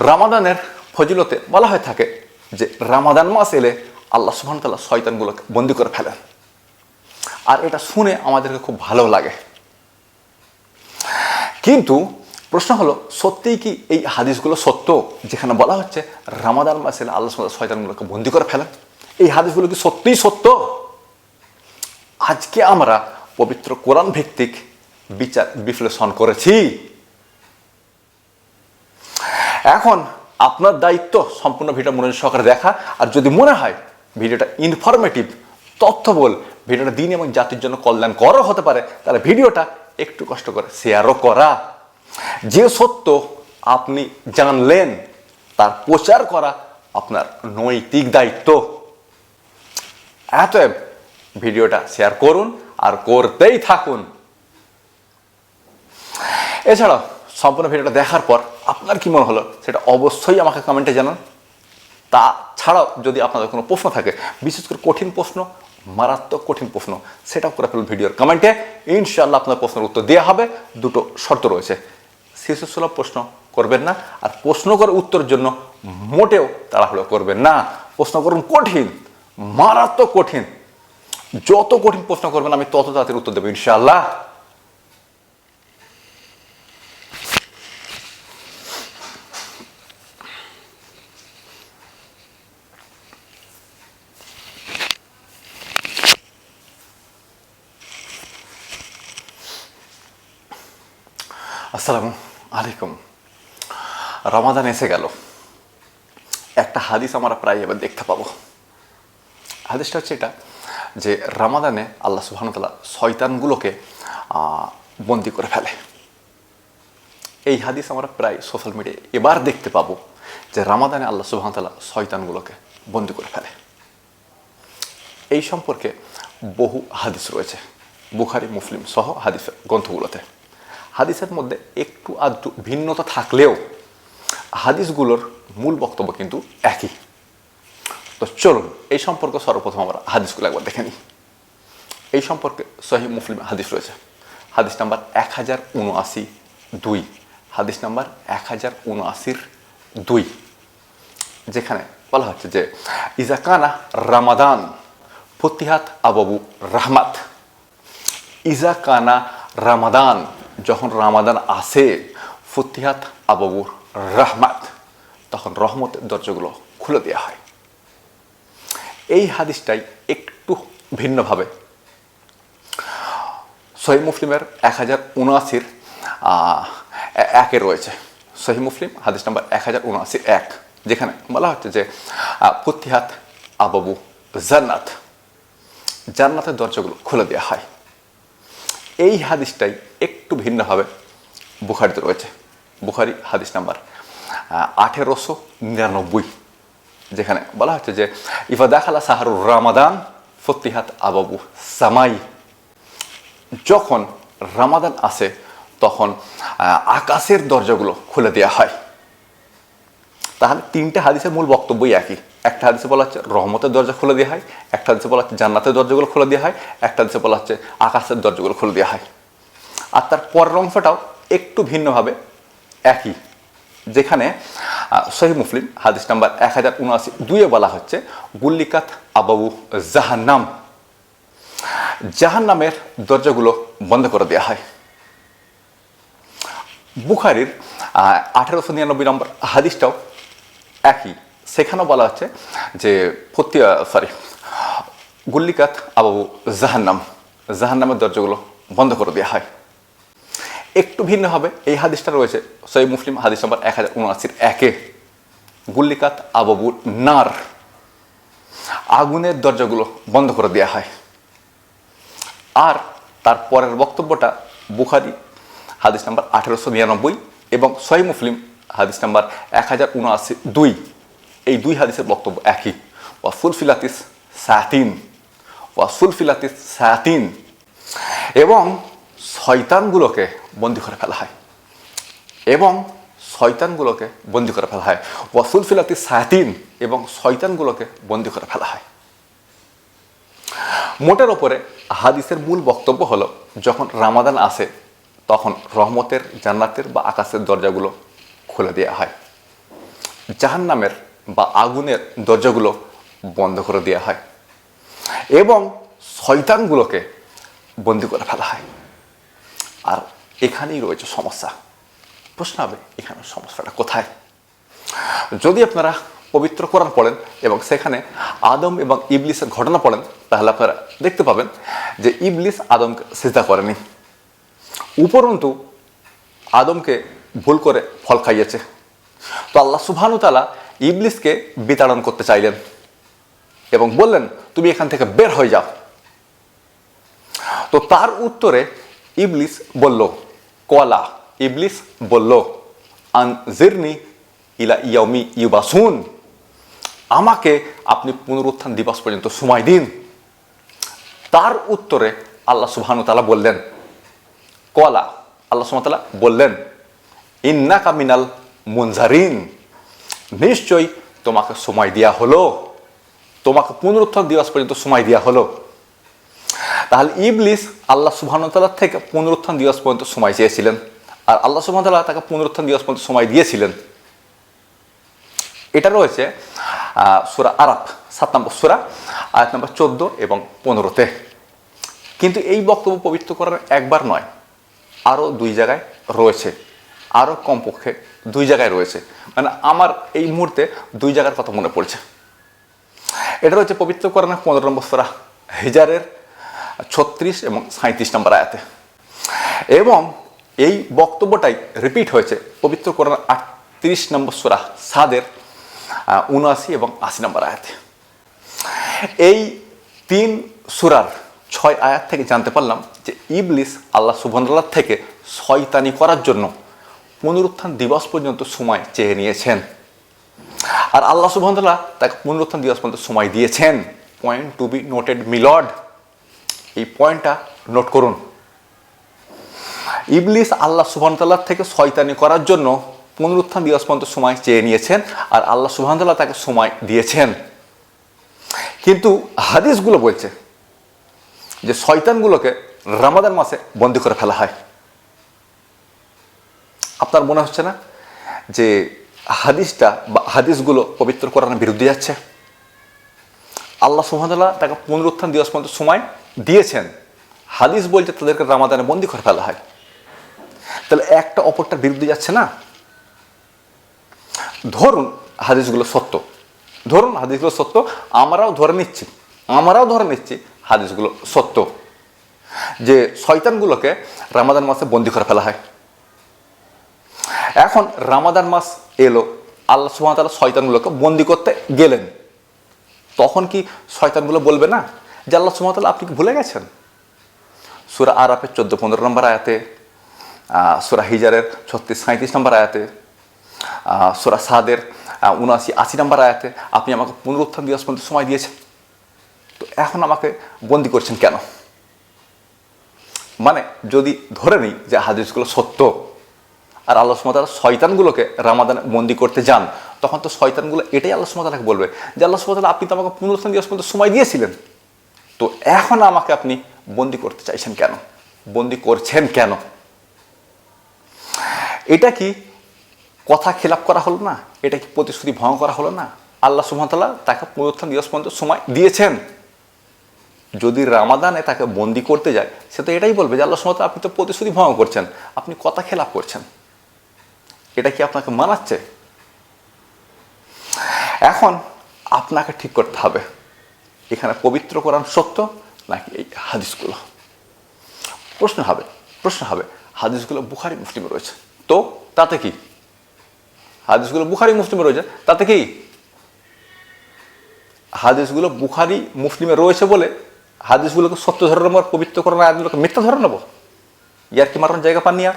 রামাদানের ফজিলতে বলা হয়ে থাকে যে রামাদান মাস এলে আল্লাহ সুবহান তাল্লাহ শয়তানগুলোকে বন্দি করে ফেলেন। আর এটা শুনে আমাদেরকে খুব ভালো লাগে। কিন্তু প্রশ্ন হলো, সত্যিই কি এই হাদিসগুলো সত্য? যেখানে বলা হচ্ছে রামাদান মাসে আল্লাহ তাআলা শয়তানগুলোকে বন্দি করে ফেলেন। এই হাদিসগুলো কি সত্যিই সত্য? আজকে আমরা পবিত্র কোরআন ভিত্তিক বিচার বিশ্লেষণ করেছি। এখন আপনার দায়িত্ব সম্পূর্ণ ভিডিও মনোযোগ সহকারে দেখা। আর যদি মনে হয় ভিডিওটা ইনফরমেটিভ তথ্যবল ভিডিওটা দিন এবং জাতির জন্য কল্যাণ করা হতে পারে, তাহলে ভিডিওটা একটু কষ্ট করে শেয়ারও করা। যে সত্য আপনি জানলেন, তার প্রচার করা আপনার নৈতিক দায়িত্ব। এতএব ভিডিওটা শেয়ার করুন আর করতেই থাকুন। এছাড়াও সম্পূর্ণ ভিডিওটা দেখার পর আপনার কি মনে হলো? সেটা অবশ্যই আমাকে কমেন্টে জানান। তাছাড়াও যদি আপনাদের কোনো প্রশ্ন থাকে, বিশেষ করে কঠিন প্রশ্ন, মারাত্মক কঠিন প্রশ্ন সেটাও করে ফেলুন ভিডিওর কমেন্টে ইনশাল্লাহ আপনার প্রশ্নের উত্তর দেওয়া হবে। দুটো শর্ত রয়েছে। শিশুসুলভ প্রশ্ন করবেন না আর প্রশ্ন করে উত্তরের জন্য মোটেও তাড়াহুড়ো করবেন না। প্রশ্ন করুন কঠিন, মারাত্মক কঠিন। যত কঠিন প্রশ্ন করবেন আমি তত তাড়াতাড়ি উত্তর দেবো ইনশাআল্লাহ। আসসালামু আলাইকুম। রমাদান এসে গেল। একটা হাদিস আমরা প্রায় এবার দেখতে পাবো। হাদিসটা হচ্ছে এটা যে রামাদানে আল্লাহ সুবাহতাল্লাহ শয়তানগুলোকে বন্দি করে ফেলে। এই হাদিস আমরা প্রায় সোশ্যাল মিডিয়ায় এবার দেখতে পাবো যে রামাদানে আল্লাহ সুবাহতাল্লাহ শয়তানগুলোকে বন্দি করে ফেলে। এই সম্পর্কে বহু হাদিস রয়েছে। বুখারি, মুসলিম সহ হাদিস গ্রন্থগুলোতে। হাদিসের মধ্যে একটু আধটু ভিন্নতা থাকলেও হাদিসগুলোর মূল বক্তব্য কিন্তু একই। তো চলুন, এই সম্পর্কে সর্বপ্রথম আমরা হাদিসগুলো একবার দেখে নিই। এই সম্পর্কে সহি মুসলিম হাদিস রয়েছে। হাদিস নাম্বার এক হাজার উনআশি দুই। হাদিস নাম্বার এক হাজার উনআশির দুই। যেখানে বলা হচ্ছে যে ইজাকানা রামাদান ফতিহাত আবাবু রাহমাত। ইজাকানা রামাদান যখন রামাদান আসে ফতিহাত আবাবুর রাহমাত, তখন রহমতের দরজাগুলো খুলে দেওয়া হয়। এই হাদিসটাই একটু ভিন্নভাবে। সহি মুসলিমের এক হাজার উনআশির একে রয়েছে। সহি মুসলিম, হাদিস নাম্বার এক হাজার উনআশি এক, যেখানে বলা হচ্ছে যে ফতিহাত আবাবু জান্নাত। জান্নাতের দরজাগুলো খুলে দেওয়া হয়। এই হাদিসটাই একটু ভিন্ন হবে বুখারিতে রয়েছে। বুখারি হাদিস নাম্বার আঠেরোশো নিরানব্বই, যেখানে বলা হচ্ছে যে, ইফা দেখালা সাহারুর রামাদান ফতিহাত আবাবু সামাই। যখন রামাদান আসে, তখন আকাশের দরজাগুলো খুলে দেওয়া হয়। তাহলে তিনটে হাদিসের মূল বক্তব্যই একই। একটা হাদিসে বলা হচ্ছে রহমতের দরজা খুলে দেওয়া হয়, একটা হাদিসে বলা হচ্ছে জান্নাতের দরজাগুলো খুলে দেওয়া হয়, একটা হাদিসে বলা হচ্ছে আকাশের দরজাগুলো খুলে দেওয়া হয়। আর তার পরের অংশটাও একটু ভিন্নভাবে একই, যেখানে সহি মুসলিম হাদিস নাম্বার এক হাজার উনআশি দুইয়ে বলা হচ্ছে, গুল্লিকাত আবাবু জাহান্নাম। জাহান্নামের দরজাগুলো বন্ধ করে দেওয়া হয়। বুখারির আঠেরোশো নিরানব্বই নম্বর হাদিসটাও একই। সেখানেও বলা হচ্ছে যে ফতি সরি গুল্লিকাত আবাবু জাহান্নাম। জাহান্নামের দরজাগুলো বন্ধ করে দেওয়া হয়। একটু ভিন্ন হবে। এই হাদিসটা রয়েছে সই মুসলিম, হাদিস নম্বর এক হাজার উনআশির একে। গুল্লিকাত আবাবু নার। আগুনের দরজাগুলো বন্ধ করে দেওয়া হয়। আর তার পরের বক্তব্যটা বুখারি, হাদিস নাম্বার আঠেরোশো নিরানব্বই এবং সহি মুসলিম হাদিস নাম্বার এক হাজার উনআশি দুই। এই দুই হাদিসের বক্তব্য একই। ওয়াসুল ফিলাতিস সাতিন। ওয়াসুল ফিলাতিস সাতিন। এবং শয়তানগুলোকে বন্দি করে ফেলা হয়। এবং শয়তানগুলোকে বন্দি করে ফেলা হয়। ওয়াসুল ফিলাতি সাতিন। এবং শয়তানগুলোকে বন্দি করে ফেলা হয়। মোটের ওপরে হাদিসের মূল বক্তব্য হলো, যখন রামাদান আসে, তখন রহমতের, জান্নাতের বা আকাশের দরজাগুলো খুলে দেওয়া হয়। জাহান্নামের বা আগুনের দরজাগুলো বন্ধ করে দেওয়া হয় এবং শয়তানগুলোকে বন্দি করে ফেলা হয়। আর এখানেই রয়েছে সমস্যা। প্রশ্ন হবে এখানে সমস্যাটা কোথায়? যদি আপনারা পবিত্র কোরআন পড়েন এবং সেখানে আদম এবং ইবলিসের ঘটনা পড়েন, তাহলে আপনারা দেখতে পাবেন যে ইবলিস আদমকে সিজদা করেনি। উপরন্তু আদমকে ভুল করে ফল খাইয়েছে। তো আল্লাহ সুবহানু তালা ইবলিসকে বিতাড়ন করতে চাইলেন এবং বললেন, তুমি এখান থেকে বের হয়ে যাও। তো তার উত্তরে ইবলিস বলল, কলা। ইবলিস বলল, আনজিরনি ইলা ইয়াউমি ইউবাসুন। আমাকে আপনি পুনরুত্থান দিবস পর্যন্ত সময় দিন। তার উত্তরে আল্লাহ সুবহানু তালা বললেন, কলা। আল্লাহ সুবহানাহু বললেন ইন্না কামিনাল মুনজারিন। নিশ্চয়ই তোমাকে সময় দেওয়া হলো। তোমাকে পুনরুত্থান দিবস পর্যন্ত সময় দেওয়া হলো। তাহলে ইবলিস আল্লাহ সুবহানতাল্লাহ থেকে পুনরুত্থান দিবস পর্যন্ত সময় চেয়েছিলেন। আর আল্লাহ সুবহানতাল্লাহ তাকে পুনরুত্থান দিবস পর্যন্ত সময় দিয়েছিলেন। এটা রয়েছে সুরা আরাফ, সাত নম্বর সুরা, আয়াত নম্বর চোদ্দ এবং পনেরোতে। কিন্তু এই বক্তব্য পবিত্র করার একবার নয় আরও দুই জায়গায় রয়েছে। আরও কমপক্ষে দুই জায়গায় রয়েছে। মানে আমার এই মুহূর্তে দুই জায়গার কথা মনে পড়ছে। এটা রয়েছে পবিত্র কোরআনে পনেরো নম্বর সুরা হিজারের ছত্রিশ এবং সাঁত্রিশ নম্বর আয়াতে। এবং এই বক্তব্যটাই রিপিট হয়েছে পবিত্র কোরআন আটত্রিশ নম্বর সুরা সাদের উনআশি এবং আশি নম্বর আয়াতে। এই তিন সুরার ছয় আয়াত থেকে জানতে পারলাম যে ইবলিস আল্লাহ সুবহানাল্লাহ থেকে শয়তানি করার জন্য পুনরুত্থান দিবস পর্যন্ত সময় চেয়ে নিয়েছেন। আর আল্লাহ সুবহানাল্লাহ তাকে পুনরুত্থান দিবস পর্যন্ত সময় দিয়েছেন। পয়েন্ট টু বি নোটেড মিলড এই পয়েন্টটা নোট করুন। ইবলিস আল্লাহ সুবহানাল্লাহ থেকে শয়তানি করার জন্য পুনরুত্থান দিবস পর্যন্ত সময় চেয়ে নিয়েছেন আর আল্লাহ সুবহানাল্লাহ তাকে সময় দিয়েছেন। কিন্তু হাদিসগুলো বলছে যে শয়তানগুলোকে রামাদান মাসে বন্দি করে ফেলা হয়। আপনার মনে হচ্ছে না যে হাদিসটা বা হাদিসগুলো পবিত্র কোরআনের বিরুদ্ধে যাচ্ছে? আল্লাহ সুহামদুল্লাহ তাকে পুনরুত্থান দিবস পর্যন্ত সময় দিয়েছেন। হাদিস বলছে তাদেরকে রামাদানে বন্দি করে ফেলা হয়। তাহলে একটা অপরটার বিরুদ্ধে যাচ্ছে না? ধরুন হাদিসগুলো সত্য। ধরুন হাদিসগুলো সত্য, আমরাও ধরে নিচ্ছি, আমরাও ধরে নিচ্ছি হাদিসগুলো সত্য। যে শয়তানগুলোকে রামাদান মাসে বন্দি করে ফেলা হয়। এখন রামাদান মাস এলো, আল্লাহ সুহামতাল্লাহ শয়তানগুলোকে বন্দি করতে গেলেন। তখন কি শয়তানগুলো বলবে না যে আল্লাহ সুহামতাল্লাহ আপনি কি ভুলে গেছেন? সুরা আরাফের চোদ্দ পনেরো নম্বর আয়াতে সুরা হিজারের ছত্রিশ সাঁত্রিশ নম্বর আয়াতে সুরা সাদের উনআশি, আশি নম্বর আয়াতে আপনি আমাকে পুনরুত্থান দিবস পর্যন্ত সময় দিয়েছেন। তো এখন আমাকে বন্দি করছেন কেন? মানে যদি ধরে নিই যে হাদিসগুলো সত্য আর আল্লাহ সুমতালা শয়তানগুলোকে রামাদানে বন্দি করতে যান, তখন তো শয়তানগুলো এটাই আল্লাহ সুমতালাকে বলবে যে, আল্লাহ সুমতালা আপনি তো আমাকে পুনরুত্থান দিবস পর্যন্ত সময় দিয়েছিলেন। তো এখন আমাকে আপনি বন্দি করতে চাইছেন কেন? বন্দি করছেন কেন? এটা কি কথা খেলাপ করা হলো না? এটা কি প্রতিশ্রুতি ভঙ্গ করা হলো না? আল্লাহ সুমতাল্লাহ তাকে পুনরুত্থান দিবস পর্যন্ত সময় দিয়েছেন। যদি রামাদানে তাকে বন্দি করতে যায়, সে তো এটাই বলবে যে, আল্লাহ সুমতাল আপনি তো প্রতিশ্রুতি ভঙ্গ করছেন, আপনি কথা খেলাপ করছেন। এটা কি আপনাকে মানাচ্ছে? এখন আপনাকে ঠিক করতে হবে, এখানে পবিত্র কোরআন সত্য নাকি এই হাদিসগুলো? প্রশ্ন হবে প্রশ্ন হবে, হাদিসগুলো বুখারি, মুসলিমে রয়েছে। তো তাতে কি? হাদিসগুলো বুখারি, মুসলিমে রয়েছে, তাতে কি? হাদিসগুলো বুখারি, মুসলিমে রয়েছে বলে হাদিসগুলোকে সত্য ধরে নেব আর পবিত্র করার আয়াতগুলোকে মিথ্যা ধরে নেব? ইয়ার কি মারানোর জায়গা পাননি আর?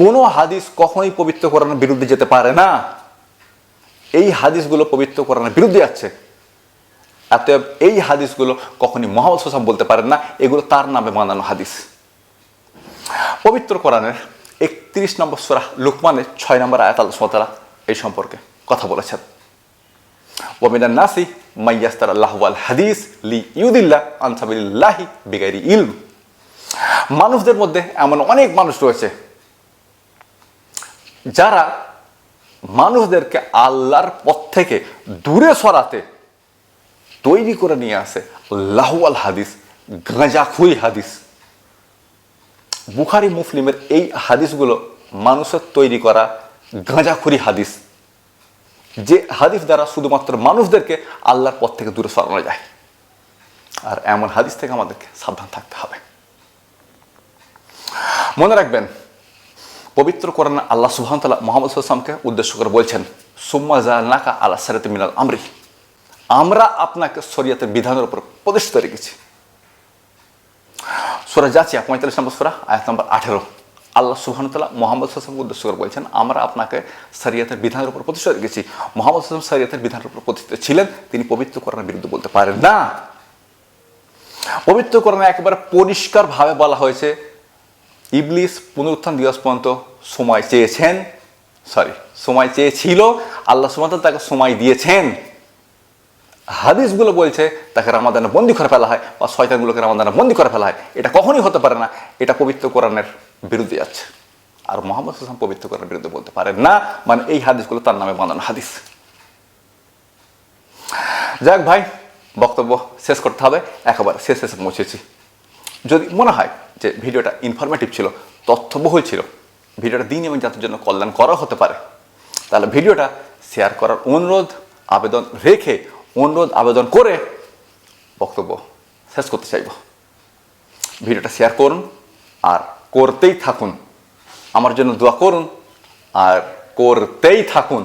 কোনো হাদিস কখনোই পবিত্র কোরআনের বিরুদ্ধে যেতে পারে না। এই হাদিসগুলো পবিত্র কোরআনের বিরুদ্ধে যাচ্ছে এত এই হাদিসগুলো কখনই মোহাম্মদ হোসাম বলতে পারেন না, এগুলো তার নামে বানানো হাদিস। পবিত্র কোরআনের একত্রিশ নম্বর সোরা লুকমানের ছয় নম্বর আয়াত আল্লাহ এই সম্পর্কে কথা বলেছেন। ওমিনান নাসি মাইয়াস্তার আল্লাহ আল হাদিস লি ইউদিল্লাহ আনসাবিল্লাহি বিগাইরি ইলম। মানুষদের মধ্যে এমন অনেক মানুষ রয়েছে যারা মানুষদেরকে আল্লাহর পথ থেকে দূরে সরাতে তৈরি করে নিয়ে আসে, লাহুয়াল হাদিস গাঁজাখুই হাদিস। বুখারি, মুসলিমের এই হাদিসগুলো মানুষের তৈরি করা গাঁজাখুরি হাদিস। যে হাদিস দ্বারা শুধুমাত্র মানুষদেরকে আল্লাহর পথ থেকে দূরে সরানো যায়। আর এমন হাদিস থেকে আমাদেরকে সাবধান থাকতে হবে। মনে রাখবেন পবিত্র কোরআন আল্লাহ সুহামতাল্লাহ মোহাম্মদ সাল্লামকে উদ্দেশ্য করে বলছেন, সুম্মা নাকা আল্লাহ সারাতে মিনাল আমরি। আমরা আপনাকে শরীয়তের বিধানের উপর প্রতিষ্ঠিত রেখেছি। সুরা যাচ্ছি পঁয়তাল্লিশ নম্বর সুরা, আয়াত নম্বর আঠেরো। আল্লাহ সুহানতাল্লাহ মোহাম্মদ সাল্লামকে উদ্দেশ্য করে বলছেন, আমরা আপনাকে শরিয়তের বিধানের উপর প্রতিষ্ঠিত রেখেছি। মোহাম্মদ সাল্লাম শরিয়তের বিধানের উপর প্রতিষ্ঠিত ছিলেন, তিনি পবিত্র কোরআনের বিরুদ্ধে বলতে পারেন না। পবিত্র কোরআনে একেবারে পরিষ্কারভাবে বলা হয়েছে ইবলিস পুনরুত্থান দিবস পর্যন্ত সময় চেয়েছেন সরি সময় চেয়েছিল, আল্লাহ সুমাত তাকে সময় দিয়েছেন। হাদিসগুলো বলছে তাকে রামাদানে বন্দি করে ফেলা হয় বা শয়তানগুলোকে রামাদানে বন্দি করে ফেলা হয়। এটা কখনই হতে পারে না, এটা পবিত্র কোরআনের বিরুদ্ধে যাচ্ছে আর মোহাম্মদ হাসান পবিত্র কোরআনের বিরুদ্ধে বলতে পারেন না মানে এই হাদিসগুলো তার নামে বাঁধানো হাদিস। যাক ভাই, বক্তব্য শেষ করতে হবে, একেবারে শেষ, শেষে পৌঁছেছি যদি মনে হয় যে ভিডিওটা ইনফরমেটিভ ছিল, তথ্যবহুল ছিল, ভিডিওটা দিন এবং জাতির জন্য কল্যাণ করা হতে পারে। তাহলে ভিডিওটা শেয়ার করার অনুরোধ, আবেদন রেখে অনুরোধ, আবেদন করে বক্তব্য শেষ করতে চাইব। ভিডিওটা শেয়ার করুন আর করতেই থাকুন। আমার জন্য দোয়া করুন আর করতেই থাকুন।